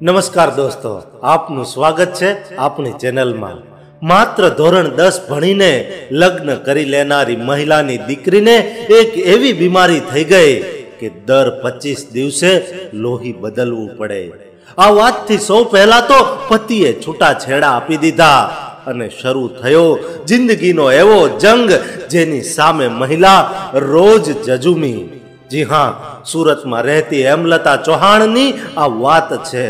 નમસ્કાર દોસ્તો, આપનું સ્વાગત છે આપણી ચેનલમાં. માત્ર ધોરણ દસ ભણીને લગ્ન કરી લેનારી મહિલાની દીકરીને એક એવી બીમારી થઈ ગઈ કે દર પચીસ દિવસે લોહી બદલવું પડે. આ વાતથી સૌ પહેલા તો પતિએ છૂટાછેડા આપી દીધા અને શરૂ થયો જિંદગીનો એવો જંગ જેની સામે મહિલા રોજ જજુમી. જી હા, સુરતમાં રહેતી હેમલતા ચૌહાણની આ વાત છે.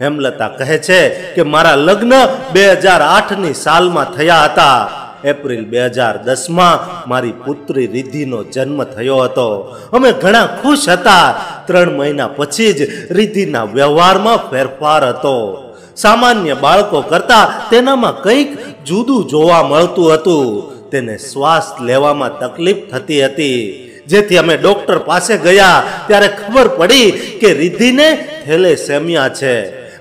હેમલતા કહે છે કે મારા લગ્ન બે હજાર આઠની સાલમાં થયા હતા. એપ્રિલ બે હજાર દસમાં મારી પુત્રી રિદ્ધિનો જન્મ થયો હતો. અમે ઘણા ખુશ હતા. ત્રણ મહિના પછી જ રિદ્ધિના વ્યવહારમાં ફેરફાર હતો. સામાન્ય બાળકો કરતા તેનામાં કંઈક જુદું જોવા મળતું હતું. તેને શ્વાસ લેવામાં તકલીફ થતી હતી. જેથી અમે ડોક્ટર પાસે ગયા, ત્યારે ખબર પડી કે રિદ્ધિને થેલેસેમિયા છે.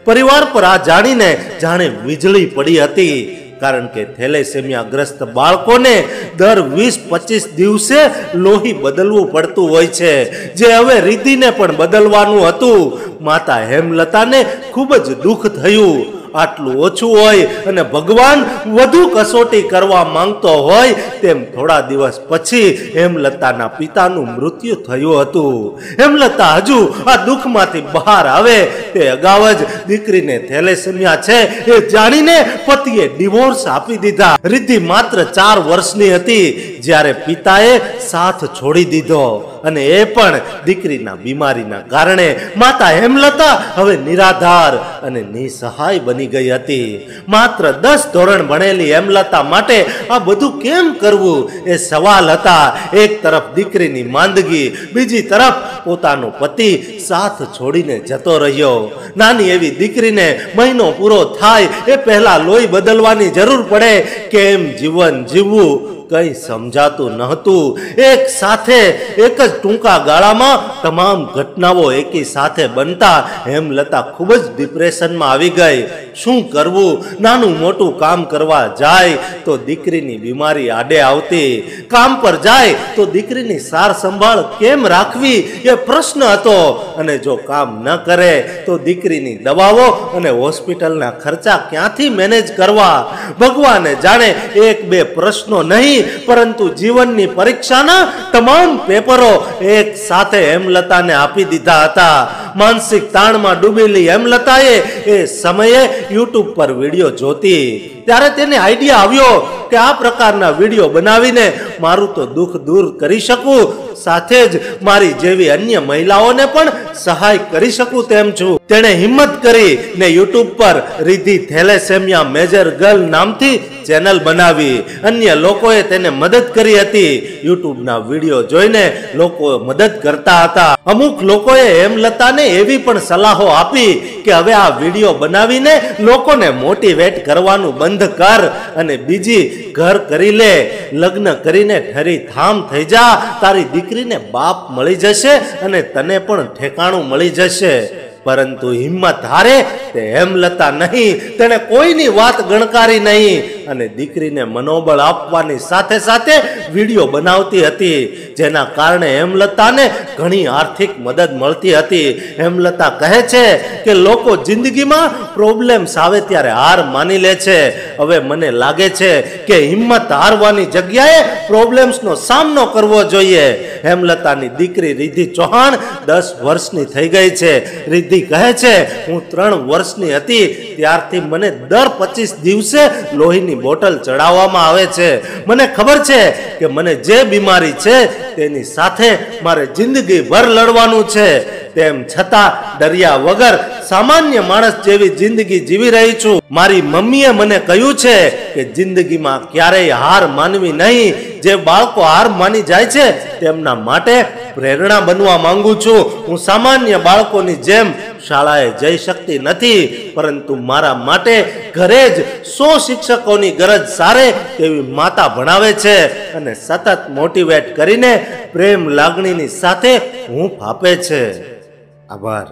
પરિવાર પર આ જાણીને જાણે વીજળી પડી હતી, કારણ કે થેલેસેમિયા ગ્રસ્ત બાળકોને દર વીસ પચીસ દિવસે લોહી બદલવું પડતું હોય છે. જે હવે રીતિને પણ બદલવાનું હતું. માતા હેમલતાને ખૂબ જ દુઃખ થયું. આટલું ઓછું હોય અને ભગવાન વધુ કસોટી કરવા માંગતો હોય તેમ થોડા દિવસ પછી હેમલતાના પિતાનું મૃત્યુ થયું હતું. હેમલતા હજુ આ દુઃખમાંથી બહાર આવે. તે અગાઉ જ દીકરીને થેલેસેમિયા છે એ જાણીને પતિએ ડિવોર્સ આપી દીધા. રિદ્ધિ માત્ર ચાર વર્ષની હતી. જ્યારે પિતાએ સાથ છોડી દીધો. અને એ પણ દીકરીના બીમારીના કારણે. માતા હેમલતા હવે નિરાધાર અને નિસહાય બની ગઈ હતી. માત્ર દસ ધોરણ ભણેલી હેમલતા માટે આ બધું કેમ કરવું? એ સવાલ હતા. એક તરફ દીકરીની માંદગી, બીજી તરફ પોતાનો પતિ સાથ છોડીને જતો રહ્યો. નાની એવી દીકરીને મહિનો પૂરો થાય એ પહેલા લોહી બદલવાની જરૂર પડે. કેમ જીવન જીવવું કંઈ સમજાતું નહોતું. એક સાથે એક જ ટૂંકા ગાળામાં તમામ ઘટનાઓ એકી સાથે બનતા હેમલતા ખૂબ જ ડિપ્રેશનમાં આવી ગઈ. શું કરવું? નાનું મોટું કામ કરવા જાય તો દીકરીની બીમારી આડે આવતી. કામ પર જાય તો દીકરીની સાર સંભાળ કેમ રાખવી એ પ્રશ્ન હતો. અને જો કામ ન કરે તો દીકરીની દવાઓ અને હોસ્પિટલના ખર્ચા ક્યાંથી મેનેજ કરવા? ભગવાને જાણે એક બે પ્રશ્નો નહીં, પરંતુ જીવનની પરીક્ષાના તમામ પેપરો એક સાથે હેમલતાને આપી દીધા હતા. માનસિક તાણમાં ડૂબેલી હેમલતાએ એ સમયે યુટ્યુબ પર વીડિયો જોતી. ત્યારે તેને આઈડિયા આવ્યો કે આ પ્રકારના વીડિયો બનાવીને મારું તો દુઃખ દૂર કરી શકું. સાથે જ મારી જેવી અન્ય મહિલાઓને પણ સહાય કરી શકું તેમ છું. તેણે હિંમત કરી ને યુટ્યુબ પર રિધિ થેલેસેમિયા મેજર ગર્લ નામથી ચેનલ બનાવી. અન્ય લોકોએ તેને મદદ કરી હતી. યુટ્યુબના વીડિયો જોઈને લોકો મદદ કરતા હતા. અમુક લોકોએ હેમલતાને એવી પણ સલાહો આપી કે હવે આ વીડિયો બનાવીને લોકોને મોટિવેટ કરવાનું બંધ કર અને બીજી ઘર કરી લે. લગ્ન કરીને ઠરી થામ થઈ જા. તારી દીકરીને બાપ મળી જશે અને તને પણ ઠેકાણું મળી જશે. પરંતુ હિંમત હારે તે હેમલતા નહીં. તેણે કોઈની વાત ગણકારી નહીં. અને દીકરીને મનોબળ આપવાની સાથે સાથે વીડિયો બનાવતી હતી. જેના કારણે હેમલતાને ઘણી આર્થિક મદદ મળતી હતી. હેમલતા કહે છે કે લોકો જિંદગીમાં પ્રોબ્લેમ્સ આવે ત્યારે હાર માની લે છે. હવે મને લાગે છે કે હિંમત હારવાની જગ્યાએ પ્રોબ્લેમ્સનો સામનો કરવો જોઈએ. હેમલતાની દીકરી રિદ્ધિ ચૌહાણ દસ વર્ષની થઈ ગઈ છે. રિદ્ધિ કહે છે, હું ત્રણ વર્ષની હતી, ત્યારથી મને દર પચીસ દિવસે લોહીની બોટલ ચડાવવામાં આવે છે. મને ખબર છે કે મને જે બીમારી છે તેની સાથે મારે જિંદગીભર લડવાનું છે. તેમ છતાં ડર્યા વગર સામાન્ય માણસ જેવી જિંદગી જીવી રહી છું. મારી મમ્મીએ મને કહ્યું છે કે જિંદગીમાં ક્યારેય હાર માનવી નહીં. જે બાળકો હાર માની જાય છે, તેમના માટે પ્રેરણા બનવા માંગુ છું. હું સામાન્ય બાળકોની જેમ શાળાએ જઈ શકતી નથી, પરંતુ મારા માટે ઘરે જ સો શિક્ષકોની ગરજ સારે તેવી માતા ભણાવે છે અને સતત મોટિવેટ કરીને પ્રેમ લાગણીની સાથે હું ફાપે છે. આભાર.